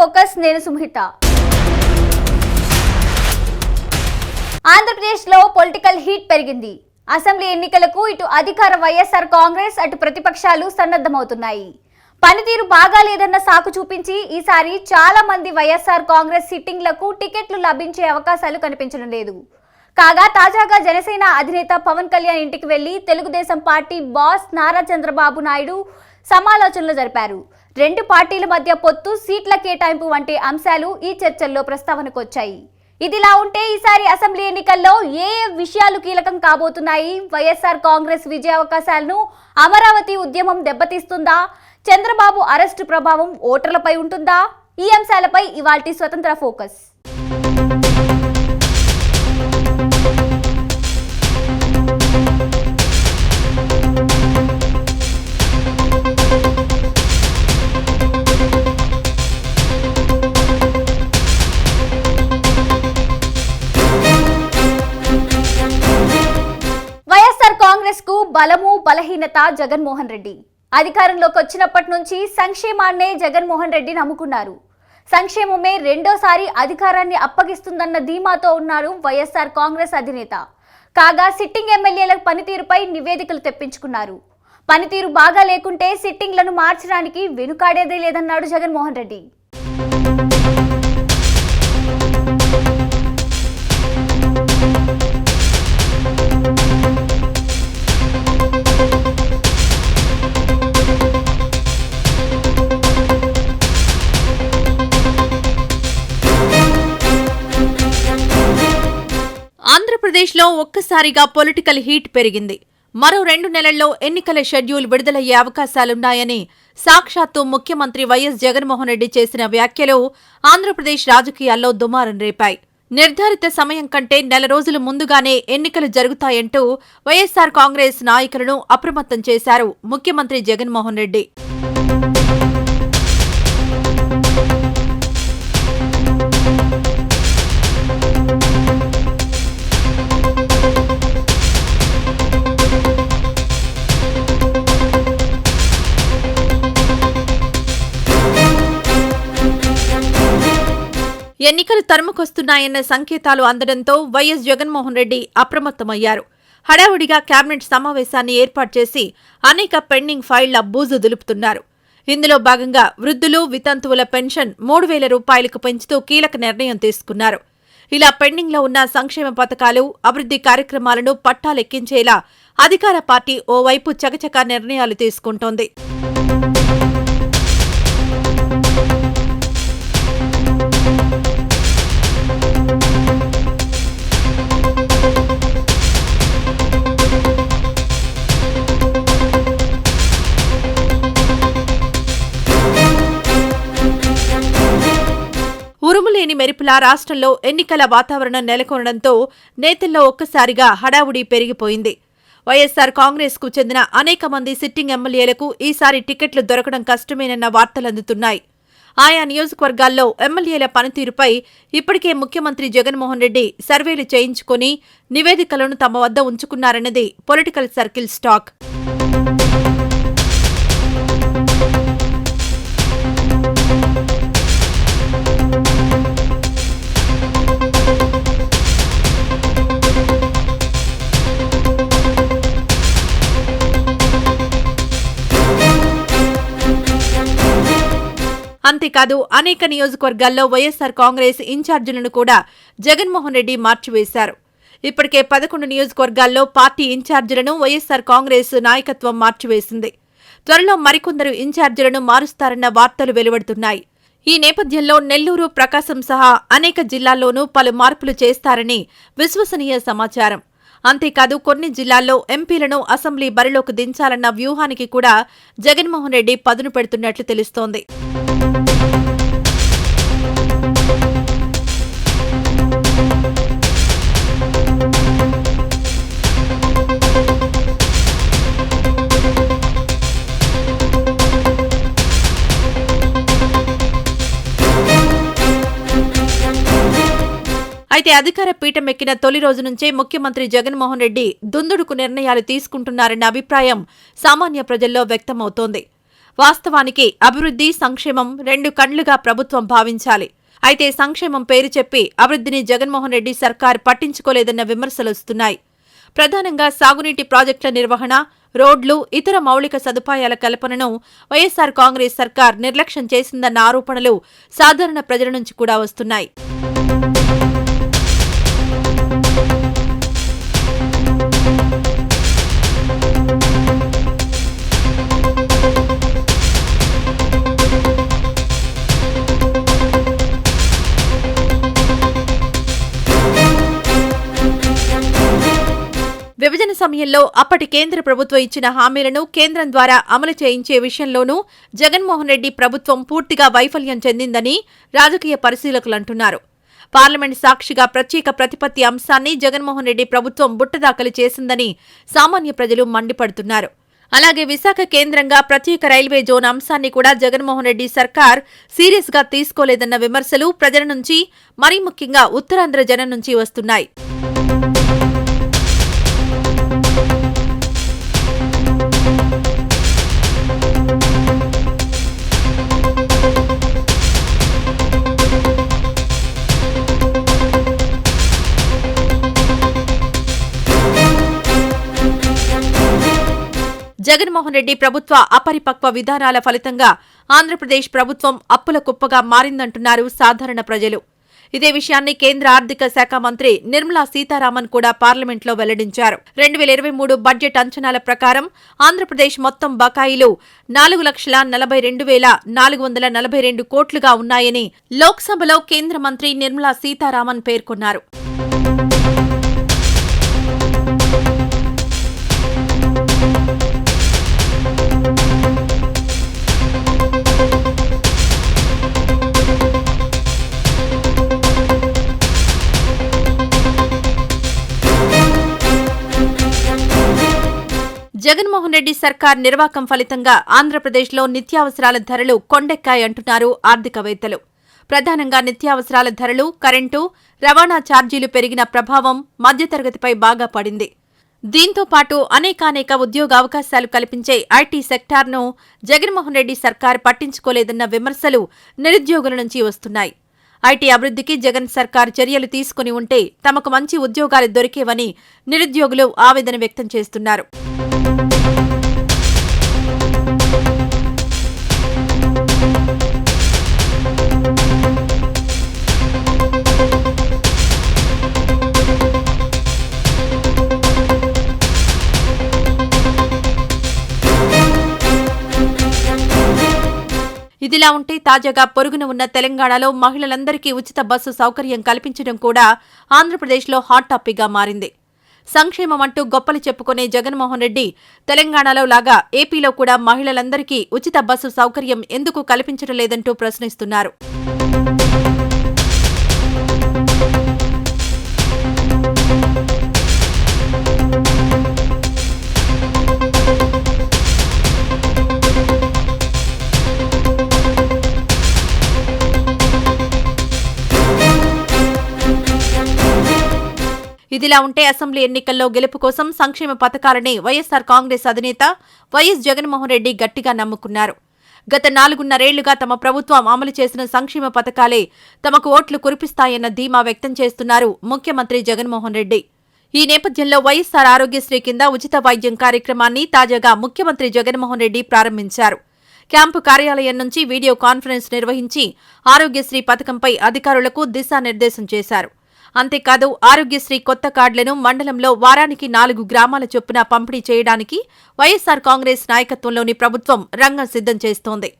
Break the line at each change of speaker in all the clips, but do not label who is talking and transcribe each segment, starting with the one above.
Focus నేను సుమిత ఆంధ్రప్రదేశ్లో political heat పెరిగింది. అసెంబ్లీ ఎన్నికలకు ఇటు అధికార వైఎస్ఆర్ కాంగ్రెస్ అటు ప్రతిపక్షాలు సన్నద్ధమవుతున్నాయి. పనితీరు బాగాలేదన్న సాకు చూపించి ఈసారి చాలా మంది వైఎస్ఆర్ కాంగ్రెస్ సిట్టింగ్లకు టికెట్లు లభించే అవకాశాలు కనిపించడం లేదు కాగా తాజాగా జనసేన అధినేత పవన్ కళ్యాణ్ ఇంటికి వెళ్ళి తెలుగుదేశం పార్టీ బాస్ నారా చంద్రబాబు నాయుడు సమాలోచనలు జరిపారు. రెండు పార్టీల మధ్య పొత్తు సీట్ల కేటాయింపు వంటి అంశాలు ఈ చర్చల్లో ప్రస్తావనకు వచ్చాయి ఇదిలా ఉంటే ఈసారి అసెంబ్లీ ఎన్నికల్లో ఏ ఏ విషయాలు కీలకం కాబోతున్నాయి? వైఎస్ఆర్ కాంగ్రెస్ విజయ అవకాశాలను అమరావతి ఉద్యమం దెబ్బతీస్తుందా? చంద్రబాబు అరెస్టు ప్రభావం ఓటర్లపై ఉంటుందా? ఈ అంశాలపై ఇవాల్టి స్వతంత్ర ఫోకస్. కాంగ్రెస్ బలము బలహీనత జగన్మోహన్ రెడ్డి. అధికారంలోకి వచ్చినప్పటి నుంచి సంక్షేమాన్నే జగన్మోహన్ రెడ్డి నమ్ముకున్నారు. సంక్షేమమే రెండోసారి అధికారాన్ని అప్పగిస్తుందన్న ధీమాతో ఉన్నారు వైఎస్ఆర్ కాంగ్రెస్ అధినేత. కాగా సిట్టింగ్ ఎమ్మెల్యేల పనితీరుపై నివేదికలు తెప్పించుకున్నారు. పనితీరు బాగా లేకుంటే సిట్టింగ్లను మార్చడానికి వెనుకాడేదే లేదన్నాడు జగన్మోహన్ రెడ్డి.
ఆంధ్రప్రదేశ్లో ఒక్కసారిగా పొలిటికల్ హీట్ పెరిగింది. మరో రెండు నెలల్లో ఎన్నికల షెడ్యూల్ విడుదలయ్యే అవకాశాలున్నాయని సాక్షాత్తు ముఖ్యమంత్రి వైఎస్ జగన్మోహన్ రెడ్డి చేసిన వ్యాఖ్యలు ఆంధ్రప్రదేశ్ రాజకీయాల్లో దుమారం రేపాయి. నిర్ధారిత సమయం కంటే నెల రోజుల ముందుగానే ఎన్నికలు జరుగుతాయంటూ వైఎస్సార్ కాంగ్రెస్ నాయకులను అప్రమత్తం చేశారు ముఖ్యమంత్రి జగన్మోహన్ రెడ్డి. ఎన్నికలు తరుముకొస్తున్నాయన్న సంకేతాలు అందడంతో వైఎస్ జగన్మోహన్ రెడ్డి అప్రమత్తమయ్యారు. హడావుడిగా కేబినెట్ సమావేశాన్ని ఏర్పాటు చేసి అనేక పెండింగ్ ఫైళ్ళ బూజు దులుపుతున్నారు. ఇందులో భాగంగా వృద్ధులు వితంతువుల పెన్షన్ మూడు వేల రూపాయలకు పెంచుతూ కీలక నిర్ణయం తీసుకున్నారు. ఇలా పెండింగ్లో ఉన్న సంక్షేమ పథకాలు అభివృద్ధి కార్యక్రమాలను పట్టాలెక్కించేలా అధికార పార్టీ ఓవైపు చకచకా నిర్ణయాలు తీసుకుంటోంది. మెరుపులా రాష్ట్రంలో ఎన్నికల వాతావరణం నెలకొనడంతో నేతల్లో ఒక్కసారిగా హడావుడి పెరిగిపోయింది. వైఎస్సార్ కాంగ్రెస్కు చెందిన అనేక మంది సిట్టింగ్ ఎమ్మెల్యేలకు ఈసారి టికెట్లు దొరకడం కష్టమేనన్న వార్తలందుతున్నాయి ఆయా నియోజకవర్గాల్లో ఎమ్మెల్యేల పనితీరుపై ఇప్పటికే ముఖ్యమంత్రి జగన్మోహన్ రెడ్డి సర్వేలు చేయించుకుని నివేదికలను తమ వద్ద ఉంచుకున్నారన్నది పొలిటికల్ సర్కిల్ స్టాక్. అంతేకాదు అనేక నియోజకవర్గాల్లో వైఎస్సార్ కాంగ్రెస్ ఇన్ఛార్జీలను కూడా జగన్మోహన్ రెడ్డి మార్చివేశారు. ఇప్పటికే పదకొండు నియోజకవర్గాల్లో పార్టీ ఇన్ఛార్జీలను వైఎస్సార్ కాంగ్రెస్ నాయకత్వం మార్చివేసింది. త్వరలో మరికొందరు ఇన్ఛార్జీలను మారుస్తారన్న వార్తలు వెలువడుతున్నాయి. ఈ నేపథ్యంలో నెల్లూరు ప్రకాశం సహా అనేక జిల్లాల్లోనూ పలు మార్పులు చేస్తారని విశ్వసనీయ సమాచారం. అంతేకాదు కొన్ని జిల్లాల్లో ఎంపీలను అసెంబ్లీ బరిలోకి దించాలన్న వ్యూహానికి కూడా జగన్మోహన్ రెడ్డి పదును పెడుతున్నట్లు తెలుస్తోంది. అయితే అధికార పీఠం ఎక్కిన తొలి రోజు నుంచే ముఖ్యమంత్రి జగన్మోహన్ రెడ్డి దుందుడుకు నిర్ణయాలు తీసుకుంటున్నారన్న అభిప్రాయం సామాన్య ప్రజల్లో వ్యక్తమవుతోంది. వాస్తవానికి అభివృద్ధి సంక్షేమం రెండు కండ్లుగా ప్రభుత్వం భావించాలి. అయితే సంక్షేమం పేరు చెప్పి అభివృద్ధిని జగన్మోహన్ రెడ్డి సర్కార్ పట్టించుకోలేదన్న విమర్శలొస్తున్నాయి ప్రధానంగా సాగునీటి ప్రాజెక్టుల నిర్వహణ రోడ్లు ఇతర మౌలిక సదుపాయాల కల్పనను వైఎస్సార్ కాంగ్రెస్ సర్కార్ నిర్లక్ష్యం చేసిందన్న ఆరోపణలు సాధారణ ప్రజల నుంచి కూడా వస్తున్నాయి. సమయంలో అప్పటి కేంద్ర ప్రభుత్వం ఇచ్చిన హామీలను కేంద్రం ద్వారా అమలు చేయించే విషయంలోనూ జగన్మోహన్ రెడ్డి ప్రభుత్వం పూర్తిగా వైఫల్యం చెందిందని రాజకీయ పరిశీలకులు అంటున్నారు. పార్లమెంట్ సాక్షిగా ప్రత్యేక ప్రతిపత్తి అంశాన్ని జగన్మోహన్ రెడ్డి ప్రభుత్వం బుట్టదాఖలు చేసిందని సామాన్య ప్రజలు మండిపడుతున్నారు. అలాగే విశాఖ కేంద్రంగా ప్రత్యేక రైల్వే జోన్ అంశాన్ని కూడా జగన్మోహన్ రెడ్డి సర్కార్ సీరియస్గా తీసుకోలేదన్న విమర్శలు ప్రజల నుంచి మరీ ముఖ్యంగా ఉత్తరాంధ్ర జనం నుంచి వస్తున్నాయి. జగన్మోహన్ రెడ్డి ప్రభుత్వ అపరిపక్వ విధానాల ఫలితంగా ఆంధ్రప్రదేశ్ ప్రభుత్వం అప్పుల కుప్పగా మారిందంటున్నారు సాధారణ ప్రజలు. ఇదే విషయాన్ని కేంద్ర ఆర్థిక శాఖ మంత్రి నిర్మలా సీతారామన్ కూడా పార్లమెంట్లో వెల్లడించారు. రెండు వేల ఇరవై మూడు బడ్జెట్ అంచనాల ప్రకారం ఆంధ్రప్రదేశ్ మొత్తం బకాయిలు నాలుగు లక్షల నలభై రెండు వేల నాలుగు వందల నలభై రెండు కోట్లుగా ఉన్నాయని లోక్సభలో కేంద్ర మంత్రి నిర్మలా సీతారామన్ పేర్కొన్నారు. జగన్మోహన్ రెడ్డి సర్కార్ నిర్వాకం ఫలితంగా ఆంధ్రప్రదేశ్లో నిత్యావసరాల ధరలు కొండెక్కాయంటున్నారు ఆర్థికవేత్తలు. ప్రధానంగా నిత్యావసరాల ధరలు కరెంటు రవాణా ఛార్జీలు పెరిగిన ప్రభావం మధ్యతరగతిపై బాగా పడింది. దీంతో పాటు అనేకానేక ఉద్యోగ అవకాశాలు కల్పించే ఐటీ సెక్టార్ను జగన్మోహన్ రెడ్డి సర్కార్ పట్టించుకోలేదన్న విమర్శలు నిరుద్యోగుల నుంచి వస్తున్నాయి. ఐటీ అభివృద్ధికి జగన్ సర్కార్ చర్యలు తీసుకుని ఉంటే తమకు మంచి ఉద్యోగాలు దొరికేవని నిరుద్యోగులు ఆవేదన వ్యక్తం చేస్తున్నారు. ఇదిలా ఉంటే తాజాగా పొరుగున ఉన్న తెలంగాణలో మహిళలందరికీ ఉచిత బస్సు సౌకర్యం కల్పించడం కూడా ఆంధ్రప్రదేశ్లో హాట్ టాపిక్గా మారింది. సంక్షేమం అంటూ గొప్పలు చెప్పుకునే జగన్మోహన్ రెడ్డి తెలంగాణలో లాగా ఏపీలో కూడా మహిళలందరికీ ఉచిత బస్సు సౌకర్యం ఎందుకు కల్పించడం లేదంటూ ప్రశ్నిస్తున్నారు. ఇదిలా ఉంటే అసెంబ్లీ ఎన్నికల్లో గెలుపు కోసం సంక్షేమ పథకాలని వైఎస్సార్ కాంగ్రెస్ అధినేత వైఎస్ జగన్మోహన్ రెడ్డి గట్టిగా నమ్ముకున్నారు. గత నాలుగున్నరేళ్ళుగా తమ ప్రభుత్వం అమలు చేసిన సంక్షేమ పథకాలే తమకు ఓట్లు కురిపిస్తాయన్న ధీమా వ్యక్తం చేస్తున్నారు ముఖ్యమంత్రి జగన్మోహన్ రెడ్డి. ఈ నేపథ్యంలో వైఎస్సార్ ఆరోగ్యశ్రీ కింద ఉచిత వైద్యం కార్యక్రమాన్ని తాజాగా ముఖ్యమంత్రి జగన్మోహన్ రెడ్డి ప్రారంభించారు. క్యాంపు కార్యాలయం నుంచి వీడియో కాన్ఫరెన్స్ నిర్వహించి ఆరోగ్యశ్రీ పథకంపై అధికారులకు దిశానిర్దేశం చేశారు. అంతేకాదు ఆరోగ్యశ్రీ కొత్త కార్డులను మండలంలో వారానికి నాలుగు గ్రామాల చొప్పున పంపిణీ చేయడానికి వైఎస్సార్ కాంగ్రెస్ నాయకత్వంలోని ప్రభుత్వం రంగం సిద్ధం చేస్తోంది.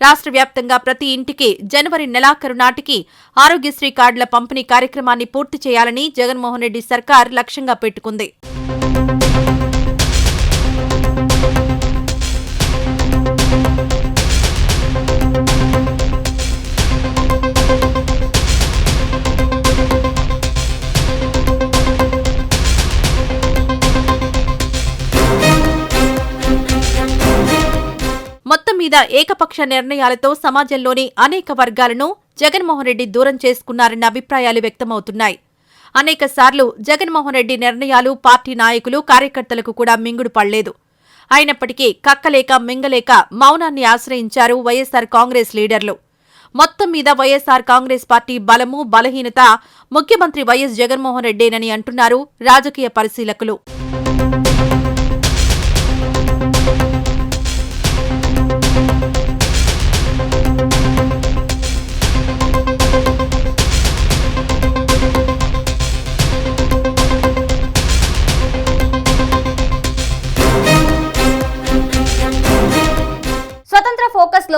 రాష్ట్ర వ్యాప్తంగా ప్రతి ఇంటికి జనవరి నెలాఖరు నాటికి ఆరోగ్యశ్రీ కార్డుల పంపిణీ కార్యక్రమాన్ని పూర్తి చేయాలని జగన్మోహన్ రెడ్డి సర్కార్ లక్ష్యంగా పెట్టుకుంది. మీద ఏకపక్ష నిర్ణయాలతో సమాజంలోని అనేక వర్గాలను జగన్మోహన్ రెడ్డి దూరం చేసుకున్నారన్న అభిప్రాయాలు వ్యక్తమవుతున్నాయి. అనేక సార్లు జగన్మోహన్ రెడ్డి నిర్ణయాలు పార్టీ నాయకులు కార్యకర్తలకు కూడా మింగుడు పడలేదు. అయినప్పటికీ కక్కలేక మింగలేక మౌనాన్ని ఆశ్రయించారు వైఎస్సార్ కాంగ్రెస్ లీడర్లు. మొత్తం మీద వైఎస్సార్ కాంగ్రెస్ పార్టీ బలము బలహీనత ముఖ్యమంత్రి వైఎస్ జగన్మోహన్ రెడ్డేనని అంటున్నారు రాజకీయ పరిశీలకులు.